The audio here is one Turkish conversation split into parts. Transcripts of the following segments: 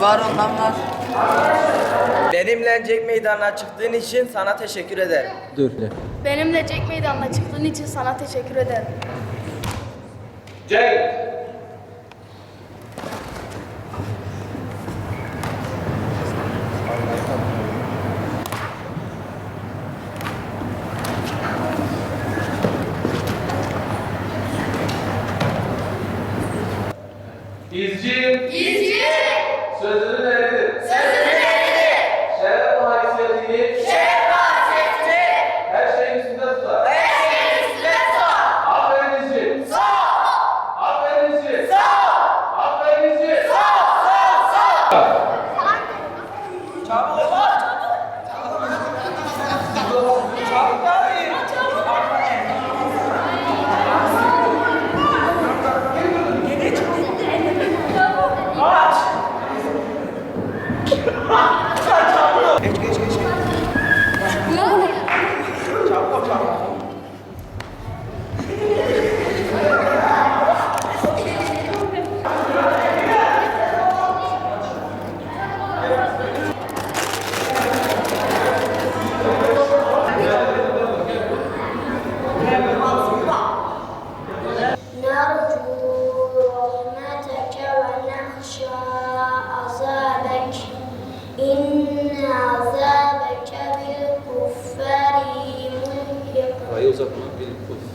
Var ondan var. Benimle Cenk Meydanı'na çıktığın için sana teşekkür ederim. Dur. Benimle Jack Meydanı'na çıktığın için sana teşekkür ederim. Cenk. İzci. Sözünü verdi. Sözünü verdi. Şeref ve haysiyetini. Şeref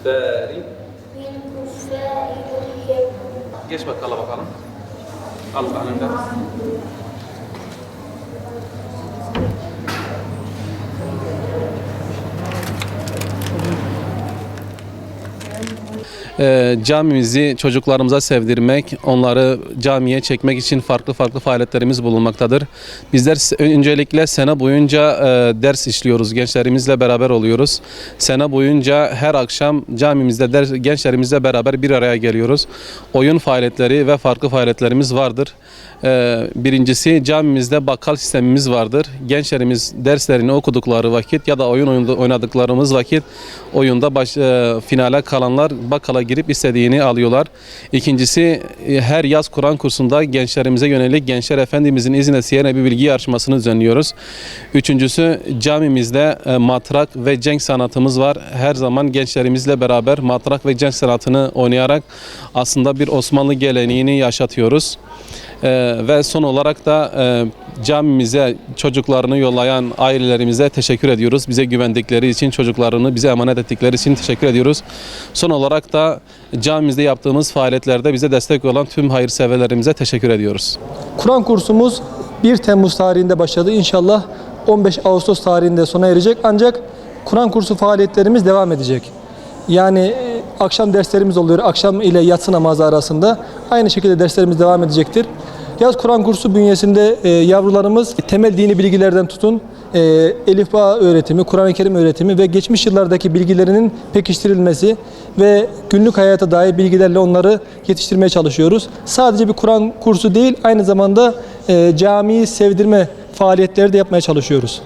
kuffari. Min kuffari Geç bakkala bakalım. Al kalender. Ee, camimizi çocuklarımıza sevdirmek, onları camiye çekmek için farklı farklı faaliyetlerimiz bulunmaktadır. Bizler öncelikle sene boyunca e, ders işliyoruz, gençlerimizle beraber oluyoruz. Sene boyunca her akşam camimizde ders, gençlerimizle beraber bir araya geliyoruz. Oyun faaliyetleri ve farklı faaliyetlerimiz vardır. Ee, birincisi camimizde bakkal sistemimiz vardır. Gençlerimiz derslerini okudukları vakit ya da oyun oynadıklarımız vakit oyunda baş, e, finale kalanlar bakkala girip istediğini alıyorlar. İkincisi e, her yaz Kur'an kursunda gençlerimize yönelik Gençler Efendimizin izniyle Siyerine bir bilgi yarışmasını düzenliyoruz. Üçüncüsü camimizde e, matrak ve cenk sanatımız var. Her zaman gençlerimizle beraber matrak ve cenk sanatını oynayarak aslında bir Osmanlı geleneğini yaşatıyoruz. Ee, ve son olarak da e, camimize çocuklarını yollayan ailelerimize teşekkür ediyoruz. Bize güvendikleri için, çocuklarını bize emanet ettikleri için teşekkür ediyoruz. Son olarak da camimizde yaptığımız faaliyetlerde bize destek olan tüm hayırseverlerimize teşekkür ediyoruz. Kur'an kursumuz 1 Temmuz tarihinde başladı. İnşallah 15 Ağustos tarihinde sona erecek. Ancak Kur'an kursu faaliyetlerimiz devam edecek. Yani e, akşam derslerimiz oluyor. Akşam ile yatsı namazı arasında. Aynı şekilde derslerimiz devam edecektir. Yaz Kur'an kursu bünyesinde e, yavrularımız temel dini bilgilerden tutun, e, Elif Bağ öğretimi, Kur'an-ı Kerim öğretimi ve geçmiş yıllardaki bilgilerinin pekiştirilmesi ve günlük hayata dair bilgilerle onları yetiştirmeye çalışıyoruz. Sadece bir Kur'an kursu değil, aynı zamanda e, camiyi sevdirme faaliyetleri de yapmaya çalışıyoruz.